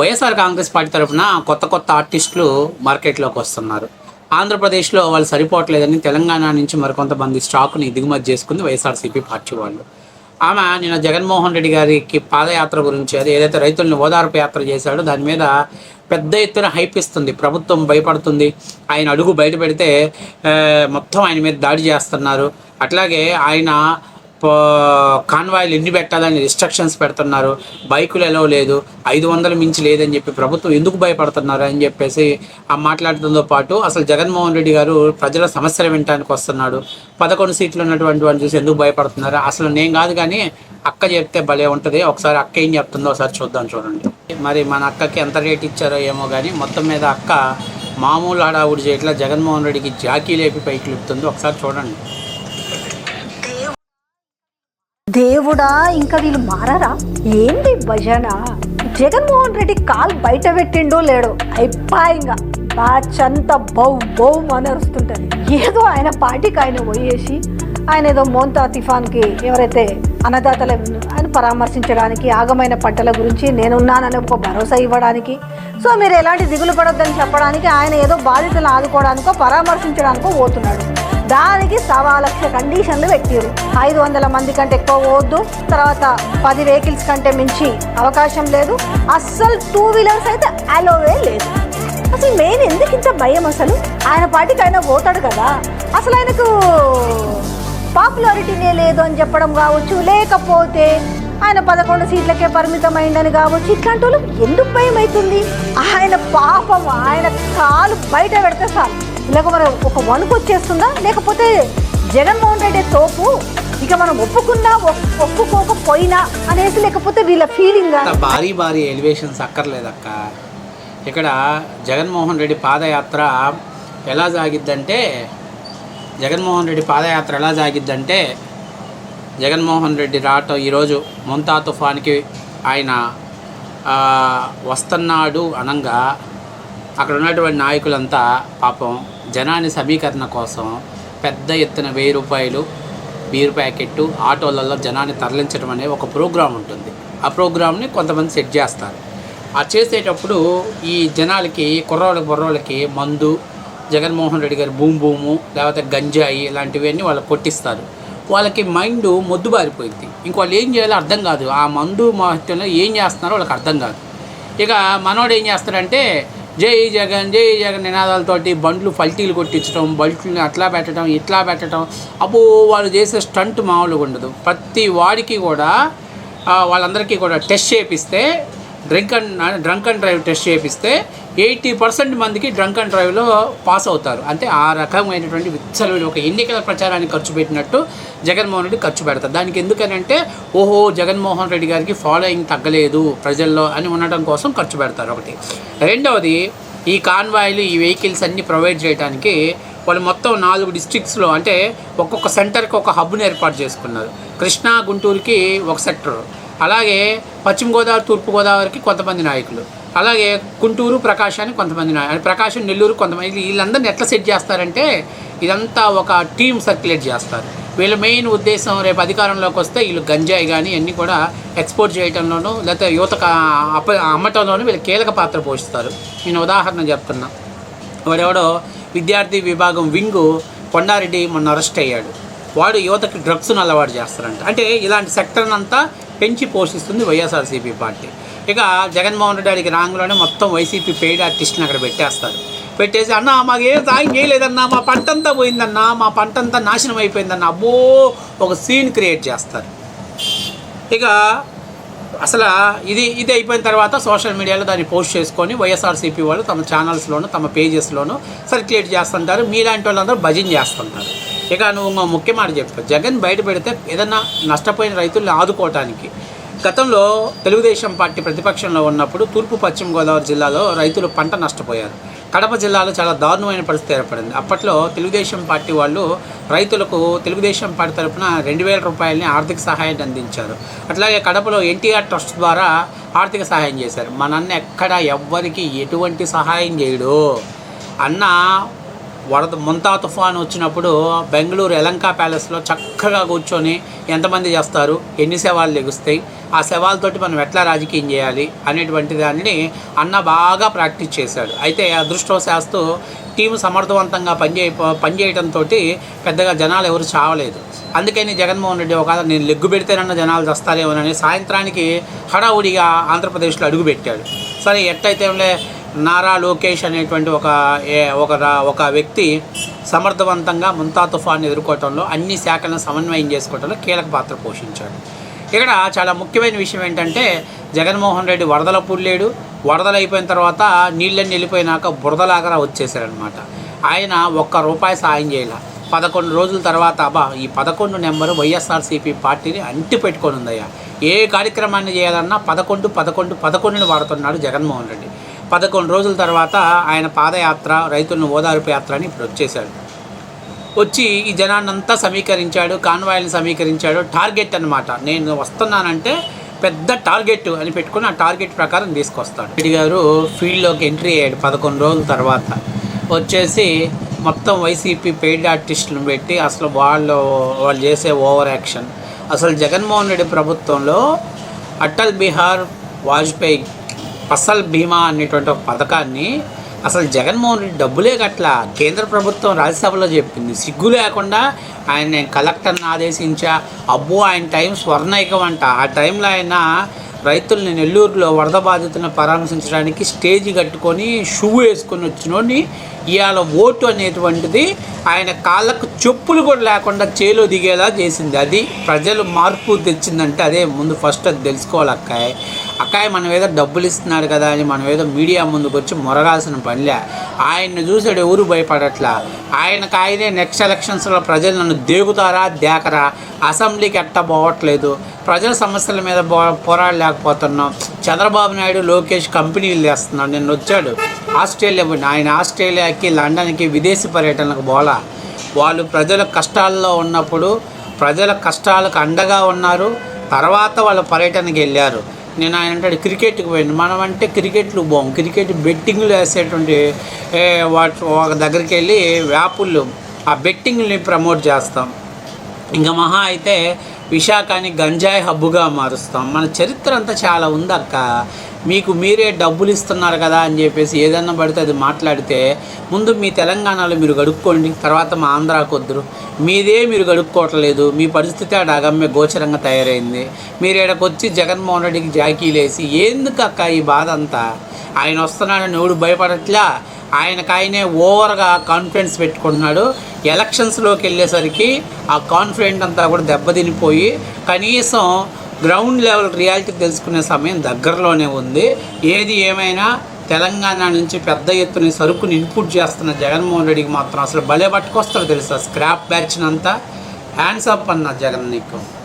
YSR Congress party తరఫున కొత్త కొత్త ఆర్టిస్టులు మార్కెట్లోకి వస్తున్నారు. ఆంధ్రప్రదేశ్లో వాళ్ళు సరిపోవట్లేదని తెలంగాణ నుంచి మరికొంతమంది స్టాక్ని దిగుమతి చేసుకుంది వైఎస్ఆర్సీపీ పార్టీ వాళ్ళు. ఆమె నిన్న జగన్మోహన్ రెడ్డి గారికి పాదయాత్ర గురించి అది ఏదైతే రైతుల్ని ఓదార్పు యాత్ర చేశాడో దాని మీద పెద్ద ఎత్తున హైప్ ఇస్తుంది. ప్రభుత్వం భయపడుతుంది. ఆయన అడుగు బయట పెడితే మొత్తం ఆయన మీద దాడి చేస్తున్నారు. అట్లాగే ఆయన కాన్వాయిలు ఎన్ని పెట్టాలని రిస్ట్రిక్షన్స్ పెడుతున్నారు. బైకులు ఎలా లేదు. ఐదు వందల మించి లేదని చెప్పి ప్రభుత్వం ఎందుకు భయపడుతున్నారు అని చెప్పేసి ఆ మాట్లాడటంతో పాటు అసలు జగన్మోహన్ రెడ్డి గారు ప్రజల సమస్యలు వినటానికి వస్తున్నాడు. పదకొండు సీట్లు ఉన్నటువంటి వాళ్ళు చూసి ఎందుకు భయపడుతున్నారు? అసలు నేను కాదు కానీ అక్క చెప్తే భలే ఉంటుంది. ఒకసారి అక్క ఏం చెప్తుందో ఒకసారి చూద్దాం చూడండి. మరి మన అక్కకి ఎంత రేట్ ఇచ్చారో ఏమో కానీ మొత్తం మీద అక్క మామూలు హడావుడి చేయట్లా జగన్మోహన్ రెడ్డికి జాకీ లేపి పైకి లిపుతుంది. ఒకసారి చూడండి. దేవుడా ఇంకా వీళ్ళు మారరా? ఏంది భజన? జగన్మోహన్ రెడ్డి కాలు బయట పెట్టిండో లేడో? అయిపోయింగా బ్యాచ్ బౌ బౌ మనరుస్తుంటది ఏదో ఆయన పార్టీకి ఆయన పోయేసి ఆయన ఏదో మోంతా తిఫాన్కి ఎవరైతే అన్నదాతల ఆయన పరామర్శించడానికి ఆగమైన పంటల గురించి నేనున్నానని ఒక భరోసా ఇవ్వడానికి సో మీరు ఎలాంటి దిగులు పడొద్దని చెప్పడానికి ఆయన ఏదో బాధితులను ఆదుకోవడానికో పరామర్శించడానికో పోతున్నాడు. దానికి సవా లక్ష కండిషన్లు పెట్టారు. ఐదు వందల మంది కంటే ఎక్కువ పోవద్దు తర్వాత పది వెహికల్స్ కంటే మించి అవకాశం లేదు. అస్సలు టూ వీలర్స్ అయితే అలోవే లేదు. అసలు మెయిన్ ఎందుకు ఇంత భయం అసలు? ఆయన పార్టీకి ఆయన పోతాడు కదా. అసలు ఆయనకు పాపులారిటీనే లేదు అని చెప్పడం కావచ్చు లేకపోతే ఆయన పదకొండు సీట్లకే పరిమితమైందని కావచ్చు ఇట్లాంటి వాళ్ళు ఎందుకు భయం అవుతుంది ఆయన పాపం ఆయన కాలు బయట పెడితే చాలు. ఇలాగ మనం ఒక వణుకు వచ్చేస్తుందా? లేకపోతే జగన్మోహన్ రెడ్డి తోపు? ఇక మనం ఒప్పుకున్నా ఒప్పుకోకపోయినా అనేసి లేకపోతే వీళ్ళ ఫీలింగ్ భారీ భారీ ఎలివేషన్స్ అక్కర్లేదక్క ఇక్కడ జగన్మోహన్ రెడ్డి పాదయాత్ర ఎలా సాగిద్దంటే జగన్మోహన్ రెడ్డి పాదయాత్ర ఎలా సాగిద్దంటే జగన్మోహన్ రెడ్డి రావటం ఈరోజు ముంతా తుఫాన్కి ఆయన వస్తున్నాడు అనంగా అక్కడ ఉన్నటువంటి నాయకులంతా పాపం జనాన్ని సమీకరణ కోసం పెద్ద ఎత్తున వెయ్యి రూపాయలు బీర్ ప్యాకెట్టు ఆటోలలో జనాన్ని తరలించడం అనే ఒక ప్రోగ్రాం ఉంటుంది. ఆ ప్రోగ్రామ్ని కొంతమంది సెట్ చేస్తారు. ఆ చేసేటప్పుడు ఈ జనాలకి కుర్రోళ్ళ బుర్రోళ్ళకి మందు జగన్మోహన్ రెడ్డి గారి భూమి భూము లేకపోతే గంజాయి ఇలాంటివన్నీ వాళ్ళకి కొట్టిస్తారు. వాళ్ళకి మైండ్ మొద్దుబారిపోయింది. ఇంక వాళ్ళు ఏం చేయాలో అర్థం కాదు. ఆ మందు మహత్యంలో ఏం చేస్తున్నారో వాళ్ళకి అర్థం కాదు. ఇక మనోడు ఏం చేస్తాడంటే జై జగన్ జై జగన్ నినాదాలతోటి బండ్లు పల్టీలు కొట్టించడం బల్ట్లని అట్లా పెట్టడం ఇట్లా పెట్టడం అబ్బో వాళ్ళు చేసే స్టంట్ మామూలుగా ఉండదు. ప్రతి వాడికి కూడా వాళ్ళందరికీ కూడా టెస్ట్ చేపిస్తే drink and drunk and drive test చేపిస్తే ఎయిటీ పర్సెంట్ మందికి డ్రంక్ అండ్ డ్రైవ్లో పాస్ అవుతారు. అంటే ఆ రకమైనటువంటి విచ్చలు ఒక ఎన్నికల ప్రచారానికి ఖర్చు పెట్టినట్టు జగన్మోహన్ రెడ్డి ఖర్చు పెడతారు. దానికి ఎందుకనంటే ఓహో జగన్మోహన్ రెడ్డి గారికి ఫాలోయింగ్ తగ్గలేదు ప్రజల్లో అని ఉండటం కోసం ఖర్చు పెడతారు ఒకటి. రెండవది ఈ కాన్వాయిలు ఈ వెహికల్స్ అన్నీ ప్రొవైడ్ చేయడానికి వాళ్ళు మొత్తం నాలుగు డిస్ట్రిక్ట్స్లో అంటే ఒక్కొక్క సెంటర్కి ఒక హబ్ని ఏర్పాటు చేసుకున్నారు. కృష్ణా గుంటూరుకి ఒక సెక్టర్. అలాగే పశ్చిమ గోదావరి తూర్పు గోదావరికి కొంతమంది నాయకులు. అలాగే గుంటూరు ప్రకాశానికి కొంతమంది నాయకులు ప్రకాశం నెల్లూరు కొంతమంది వీళ్ళందరిని ఎట్లా సెట్ చేస్తారంటే ఇదంతా ఒక టీం సర్క్యులేట్ చేస్తారు. వీళ్ళ మెయిన్ ఉద్దేశం రేపు అధికారంలోకి వస్తే వీళ్ళు గంజాయి కానీ అన్నీ కూడా ఎక్స్పోర్ట్ చేయడంలోనూ లేకపోతే యువత అప్ప అమ్మటంలోనూ వీళ్ళు కీలక పాత్ర పోషిస్తారు. నేను ఉదాహరణ చెప్తున్నా. వాడెవడో విద్యార్థి విభాగం వింగు కొండారెడ్డి మొన్న అరెస్ట్ అయ్యాడు. వాడు యువతకి డ్రగ్స్ను అలవాటు చేస్తారంట. అంటే ఇలాంటి సెక్టర్నంతా పెంచి పోషిస్తుంది వైఎస్ఆర్సీపీ పార్టీ. ఇక జగన్మోహన్ రెడ్డి గారికి రాంగ్లోనే మొత్తం వైసీపీ పెయిడ్ ఆర్టిస్ట్ని అక్కడ పెట్టేస్తారు. పెట్టేసి అన్న మాకు ఏం సాయం చేయలేదన్నా మా పంట అంతా పోయిందన్నా మా పంట అంతా నాశనం అయిపోయిందన్న అబ్బో! ఒక సీన్ క్రియేట్ చేస్తారు. ఇక అసలు ఇది ఇది అయిపోయిన తర్వాత సోషల్ మీడియాలో దాన్ని పోస్ట్ చేసుకొని వైఎస్ఆర్సీపీ వాళ్ళు తమ ఛానల్స్లోను తమ పేజెస్లోను సర్క్యులేట్ చేస్తుంటారు. మీలాంటి వాళ్ళందరూ భజన చేస్తుంటారు. ఇక నువ్వు ముఖ్య మాట చెప్పు. జగన్ బయట పెడితే ఏదన్నా నష్టపోయిన రైతుల్ని ఆదుకోవటానికి. గతంలో తెలుగుదేశం పార్టీ ప్రతిపక్షంలో ఉన్నప్పుడు తూర్పు పశ్చిమ గోదావరి జిల్లాలో రైతులు పంట నష్టపోయారు. కడప జిల్లాలో చాలా దారుణమైన పరిస్థితి ఏర్పడింది. అప్పట్లో తెలుగుదేశం పార్టీ వాళ్ళు రైతులకు తెలుగుదేశం పార్టీ తరఫున రెండు వేల రూపాయలని ఆర్థిక సహాయాన్ని అందించారు. అట్లాగే కడపలో ఎన్టీఆర్ ట్రస్ట్ ద్వారా ఆర్థిక సహాయం చేశారు. మా నాన్న ఎక్కడ ఎవ్వరికి ఎటువంటి సహాయం చేయడు. అన్న వరద ముంతా తుఫాన్ వచ్చినప్పుడు బెంగళూరు ఎలంకా ప్యాలెస్లో చక్కగా కూర్చొని ఎంతమంది చేస్తారు ఎన్ని శవాలు లెగుస్తాయి ఆ శవాలతోటి మనం ఎట్లా రాజకీయం చేయాలి అనేటువంటి దానిని అన్న బాగా ప్రాక్టీస్ చేశాడు. అయితే అదృష్టవశాస్తు టీం సమర్థవంతంగా పనిచే పనిచేయడంతో పెద్దగా జనాలు ఎవరు చావలేదు. అందుకని జగన్మోహన్ రెడ్డి ఒక నేను లెగ్గు పెడితేనన్న జనాలు చస్తారేమోనని సాయంత్రానికి హడావుడిగా ఆంధ్రప్రదేశ్లో అడుగుపెట్టాడు. సరే ఎట్టయితే నారా లోకేష్ అనేటువంటి ఒక ఏ- ఒక ఒక వ్యక్తి సమర్థవంతంగా ముంతా తుఫాన్ ఎదుర్కోవటంలో అన్ని శాఖలను సమన్వయం చేసుకోవటంలో కీలక పాత్ర పోషించాడు. ఇక్కడ చాలా ముఖ్యమైన విషయం ఏంటంటే జగన్మోహన్ రెడ్డి వరదల పుల్లేడు వరదలు అయిపోయిన తర్వాత నీళ్ళని వెళ్ళిపోయినాక బురదలాగా వచ్చేసారనమాట ఆయన ఒక్క రూపాయి సాయం చేయలే. పదకొండు రోజుల తర్వాత అబ్బా ఈ పదకొండు నెంబరు వైఎస్ఆర్సీపీ పార్టీని అంటి పెట్టుకొని ఉందయ్యా. ఏ కార్యక్రమాన్ని చేయాలన్నా పదకొండు పదకొండు పదకొండుని వాడుతున్నాడు జగన్మోహన్ రెడ్డి. పదకొండు రోజుల తర్వాత ఆయన పాదయాత్ర రైతులను ఓదార్పు యాత్ర అని ఇప్పుడు వచ్చేసాడు వచ్చి ఈ జనాన్నంతా సమీకరించాడు కాన్వాయిల్ని సమీకరించాడు టార్గెట్ అన్నమాట. నేను వస్తున్నానంటే పెద్ద టార్గెట్ అని పెట్టుకుని ఆ టార్గెట్ ప్రకారం తీసుకొస్తాడు. రెడ్డి గారు ఫీల్డ్లోకి ఎంట్రీ అయ్యాడు పదకొండు రోజుల తర్వాత. వచ్చేసి మొత్తం వైసీపీ పెయిడ్ ఆర్టిస్టులను పెట్టి అసలు వాళ్ళు వాళ్ళు చేసే ఓవర్ యాక్షన్. అసలు జగన్మోహన్ రెడ్డి ప్రభుత్వంలో అటల్ బిహార్ వాజ్పేయి ఫసల్ బీమా అనేటువంటి ఒక పథకాన్ని అసలు జగన్మోహన్ రెడ్డి డబ్బులే గట్ల కేంద్ర ప్రభుత్వం రాజ్యసభలో చెప్పింది. సిగ్గు లేకుండా ఆయన నేను కలెక్టర్ని ఆదేశించా. అబ్బో ఆయన టైం స్వర్ణైకం అంట. ఆ టైంలో ఆయన రైతుల్ని నెల్లూరులో వరద బాధితులను పరామర్శించడానికి స్టేజ్ కట్టుకొని షూ వేసుకొని వచ్చినోని ఇవాళ ఓటు అనేటువంటిది ఆయన కాళ్ళకు చెప్పులు కూడా లేకుండా చేలో దిగేలా చేసింది. అది ప్రజలు మార్పు తెచ్చిందంటే అదే ముందు ఫస్ట్ అది తెలుసుకోవాలక్కాయ్. అక్కాయ మన మనం ఏదో డబ్బులు ఇస్తున్నాడు కదా అని మనం ఏదో మీడియా ముందుకు వచ్చి మొరగాల్సిన పనిలే. ఆయన్ని చూసాడు ఎవరు భయపడట్లా? ఆయనకు ఆయనే నెక్స్ట్ ఎలక్షన్స్లో ప్రజలు నన్ను దేగుతారా దేకరా? అసెంబ్లీకి ఎట్ట పోవట్లేదు? ప్రజల సమస్యల మీద పో పోరాడలేకపోతున్నాం. చంద్రబాబు నాయుడు లోకేష్ కంపెనీలు వేస్తున్నాడు. నిన్న వచ్చాడు. ఆస్ట్రేలియా ఆయన ఆస్ట్రేలియాకి లండన్కి విదేశీ పర్యటనకు పోలా వాళ్ళు ప్రజల కష్టాల్లో ఉన్నప్పుడు ప్రజల కష్టాలకు అండగా ఉన్నారు. తర్వాత వాళ్ళు పర్యటనకి వెళ్ళారు. నేను ఆయన అంటాడు క్రికెట్కి పోయింది మనం అంటే క్రికెట్లు పోం క్రికెట్ బెట్టింగ్లు వేసేటువంటి వాటి ఒక దగ్గరికి వెళ్ళి వ్యాపుళ్ళు ఆ బెట్టింగ్ని ప్రమోట్ చేస్తాం. ఇంకా మహా అయితే విశాఖని గంజాయి హబ్బుగా మారుస్తాం. మన చరిత్ర అంతా చాలా ఉంది అక్క మీకు మీరే డబ్బులు ఇస్తున్నారు కదా అని చెప్పేసి ఏదన్నా పడితే అది మాట్లాడితే ముందు మీ తెలంగాణలో మీరు గడుక్కోండి తర్వాత మా ఆంధ్రాకు వద్దురు. మీదే మీరు గడుక్కోవట్లేదు మీ పరిస్థితి ఆడ అగమ్య గోచరంగా తయారైంది. మీరు ఇక్కడికొచ్చి జగన్మోహన్ రెడ్డికి జాకీలేసి ఎందుకు అక్క ఈ బాధ అంతా? ఆయన వస్తున్నాడని ఎవడు భయపడట్లా? ఆయనకు ఆయనే ఓవర్గా కాన్ఫిడెన్స్ పెట్టుకుంటున్నాడు. ఎలక్షన్స్లోకి వెళ్ళేసరికి ఆ కాన్ఫిడెంట్ అంతా కూడా దెబ్బతినిపోయి కనీసం గ్రౌండ్ లెవెల్ రియాలిటీ తెలుసుకునే సమయం దగ్గరలోనే ఉంది. ఏది ఏమైనా తెలంగాణ నుంచి పెద్ద ఎత్తున సరుకుని ఇన్పుట్ చేస్తున్న జగన్మోహన్ రెడ్డికి మాత్రం అసలు భలే పట్టుకొస్తాడు తెలుసా? స్క్రాప్ బ్యాచ్నంతా. హ్యాండ్స్ అప్ అన్న జగన్ నీకు.